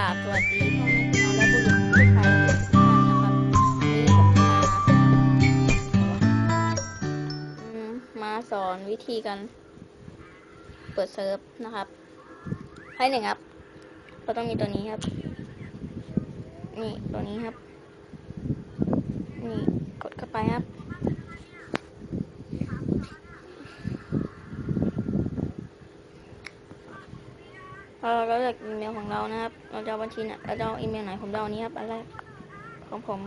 ราบสวัสดีพ่อแม่พี่น้องและบุรุยังทุกท่านครับนนี้ผมมามาสอนวิธีการเปิดเซิร์ฟนะครับให้หนึ่งครับ เราต้องมีตัวนี้ครับ นี่ตัวนี้ครับ นี่กดเข้าไปครับ พอเราเลือกอีเมลของเรานะครับ เราจะบัญชีเนี่ยเราจะอีเมลไหนผมจะเอานี้ครับอันแรกของผม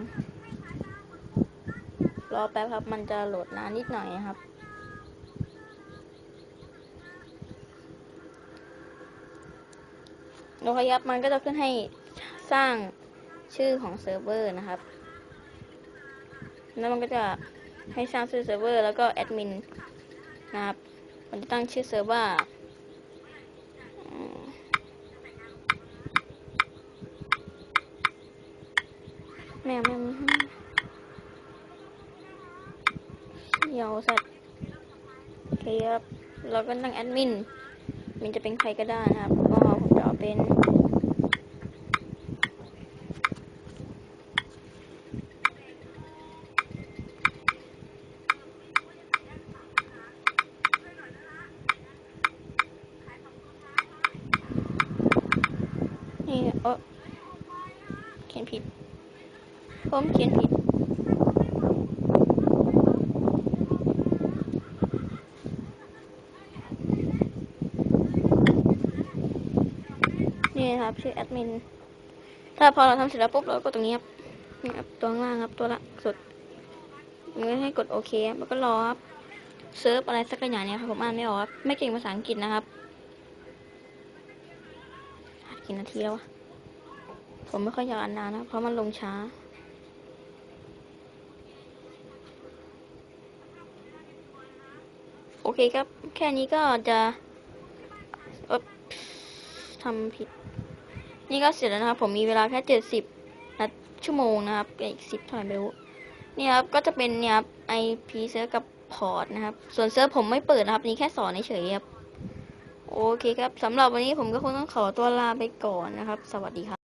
รอแป๊บครับมันจะโหลดนานนิดหน่อยครับ โอเคครับมันก็จะขึ้นให้สร้างชื่อของเซิร์ฟเวอร์นะครับ แล้วมันก็จะให้สร้างชื่อเซิร์ฟเวอร์แล้วก็แอดมินนะครับ มันจะตั้งชื่อเซิร์ฟว่า แม่แม่เดี๋ยวสัตว์โอเครับเราก็ตั้งแอดมินมันจะเป็นใครก็ได้นะครับ ก็ผมจะเอาเป็นนี่เออเขียนผิด ผมเขียนผิด นี่ครับชื่อแอดมิน ถ้าพอเราทำเสร็จแล้วปุ๊บเราก็ตรงนี้ครับนี่ครับ ตัวล่างครับ ตัวละสุดมันให้กดโอเคครับแล้วก็รอครับเซิร์ฟอะไรสักอย่างเนี่ยครับผมอ่านไม่ออกครับ ไม่เก่งภาษาอังกฤษนะครับกี่นาทีแล้ววะ ผมไม่ค่อยอยากอ่านนานนะ เพราะมันลงช้า โอเคครับ แค่นี้ก็จะทำผิด นี่ก็เสร็จแล้วนะครับ ผมมีเวลาแค่เจ็ดสิบนาชั่วโมงนะครับอีกสิบเท่าไหร่ไม่รู้นี่ครับก็จะเป็นเนี่ยครับ IP เซิร์ฟกับพอร์ตนะครับ ส่วนเซิร์ฟผมไม่เปิดนะครับนี่แค่สอนเฉยๆครับ โอเคครับสำหรับวันนี้ผมก็คงต้องขอตัวลาไปก่อนนะครับ สวัสดีครับ